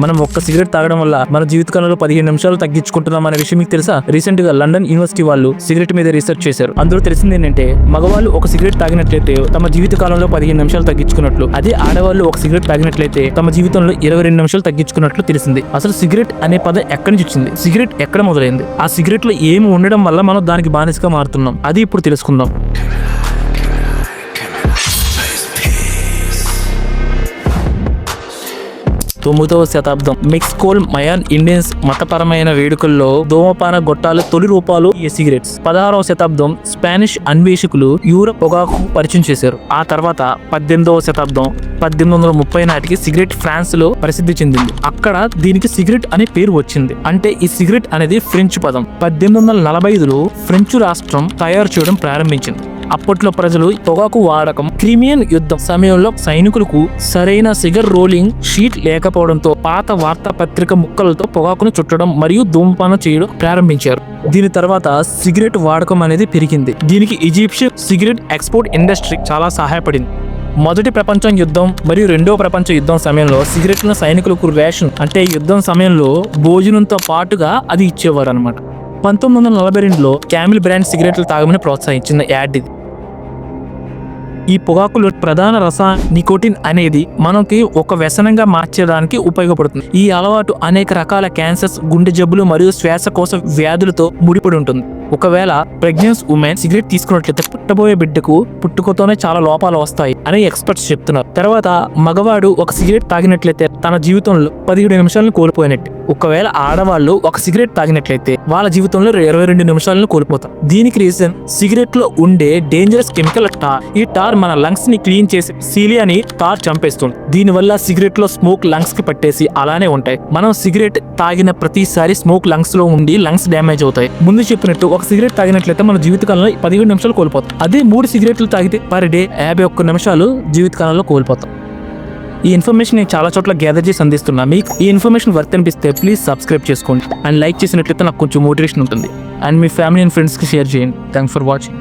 మనం ఒక్క సిగరెట్ తాగడం వల్ల మన జీవితకాలంలో పదిహేను నిమిషాలు తగ్గించుకుంటున్నాం అనే విషయం మీకు తెలుసా? రీసెంట్గా లండన్ యూనివర్సిటీ వాళ్ళు సిగరెట్ మీద రీసెర్చ్ చేశారు. అందులో తెలిసింది ఏంటంటే మగవాళ్ళు ఒక సిగరెట్ తాగినట్లయితే తమ జీవిత కాలంలో పదిహేను నిమిషాలు తగ్గించుకున్నట్లు అదే ఆడవాళ్ళు ఒక సిగరెట్ తాగినట్లయితే తమ జీవితంలో ఇరవై రెండు నిమిషాలు తగ్గించుకున్నట్లు తెలిసింది. అసలు సిగరెట్ అనే పదం ఎక్కడి నుంచి వచ్చింది? సిగరెట్ ఎక్కడ మొదలైంది? ఆ సిగరెట్లో ఏమి ఉండడం వల్ల మనం దానికి బానిసగా మారుతున్నాం? అది ఇప్పుడు తెలుసుకుందాం. తొమ్మిదవ శతాబ్దం. మెక్సికోల్ మయాన్ ఇండియన్స్ మతపరమైన వేడుకల్లో ధూమపాన గొట్టాల తొలి రూపాలు ఈ సిగరెట్స్. పదహారవ శతాబ్దం స్పానిష్ అన్వేషకులు యూరప్ పొగాకు పరిచయం చేశారు. ఆ తర్వాత పద్దెనిమిదవ శతాబ్దం పద్దెనిమిది వందల ముప్పై నాటికి సిగరెట్ ఫ్రాన్స్లో ప్రసిద్ధి చెందింది. అక్కడ దీనికి సిగరెట్ అనే పేరు వచ్చింది. అంటే ఈ సిగరెట్ అనేది ఫ్రెంచ్ పదం. పద్దెనిమిది వందల నలభై ఐదులో ఫ్రెంచ్ రాష్ట్రం తయారు చేయడం ప్రారంభించింది. అప్పట్లో ప్రజలు పొగాకు వాడకం క్రిమియన్ యుద్ధం సమయంలో సైనికులకు సరైన సిగర్ రోలింగ్ షీట్ లేకపోవడంతో పాత వార్తాపత్రిక ముక్కలతో పొగాకును చుట్టడం మరియు ధూమపానం చేయడం ప్రారంభించారు. దీని తర్వాత సిగరెట్ వాడకం అనేది పెరిగింది. దీనికి ఈజిప్షియన్ సిగరెట్ ఎక్స్పోర్ట్ ఇండస్ట్రీ చాలా సహాయపడింది. మొదటి ప్రపంచ యుద్ధం మరియు రెండవ ప్రపంచ యుద్ధం సమయంలో సిగరెట్లను సైనికులకు రేషన్ అంటే యుద్ధం సమయంలో భోజనంతో పాటుగా అది ఇచ్చేవారు అనమాట పంతొమ్మిది వందల నలభై రెండులో క్యామిల్ బ్రాండ్ సిగరెట్లు తాగమని ప్రోత్సహించిన యాడ్ ఇది. ఈ పొగాకులో ప్రధాన రసా నికోటిన్ అనేది మనకి ఒక వ్యసనంగా మార్చడానికి ఉపయోగపడుతుంది. ఈ అలవాటు అనేక రకాల క్యాన్సర్స్ గుండె జబ్బులు మరియు శ్వాసకోశ వ్యాధులతో ముడిపడి ఉంటుంది. ఒకవేళ ప్రెగ్నెన్స్ ఉమెన్ సిగరెట్ తీసుకున్నట్లయితే పుట్టబోయే బిడ్డకు పుట్టుకతోనే చాలా లోపాలు వస్తాయి. అని ఎక్స్పర్ట్స్ చెప్తున్నారు. తర్వాత మగవాడు ఒక సిగరెట్ తాగినట్లయితే తన జీవితంలో పదిహేడు నిమిషాలను కోల్పోయినట్టు. ఒకవేళ ఆడవాళ్ళు ఒక సిగరెట్ తాగినట్లయితే వాళ్ళ జీవితంలో ఇరవై రెండు నిమిషాలను కోల్పోతారు. దీనికి రీజన్ సిగరెట్లో ఉండే డేంజరస్ కెమికల్ టార్ ఈ టార్ మన లంగ్స్ని క్లీన్ చేసి సీలియాని టార్ చంపేస్తుంది. దీనివల్ల సిగరెట్లో స్మోక్ లంగ్స్కి పట్టేసి అలానే ఉంటాయి. మనం సిగరెట్ తాగిన ప్రతిసారి స్మోక్ లంగ్స్లో ఉండి లంగ్స్ డ్యామేజ్ అవుతాయి. ముందు చెప్పినట్టు ఒక సిగరెట్ తాగినట్లయితే మన జీవితకాలంలో పదిహేడు నిమిషాలు కోల్పోతాం. అదే మూడు సిగరెట్లు తాగితే పర్ డే యాభై ఒక్క నిమిషాలు జీవితకాలంలో కోల్పోతాం. ఈ ఇన్ఫర్మేషన్ నేను చాలా చోట్ల గ్యాదర్ చేసి అందిస్తున్నా. మీకు ఈ ఇన్ఫర్మేషన్ వర్త్ అనిపిస్తే ప్లీజ్ సబ్స్క్రైబ్ చేసుకోండి. అండ్ లైక్ చేసినట్లయితే నాకు కొంచెం మోటివేషన్ ఉంటుంది. అండ్ మీ ఫ్యామిలీ అండ్ ఫ్రెండ్స్కి షేర్ చేయండి. Thanks for watching.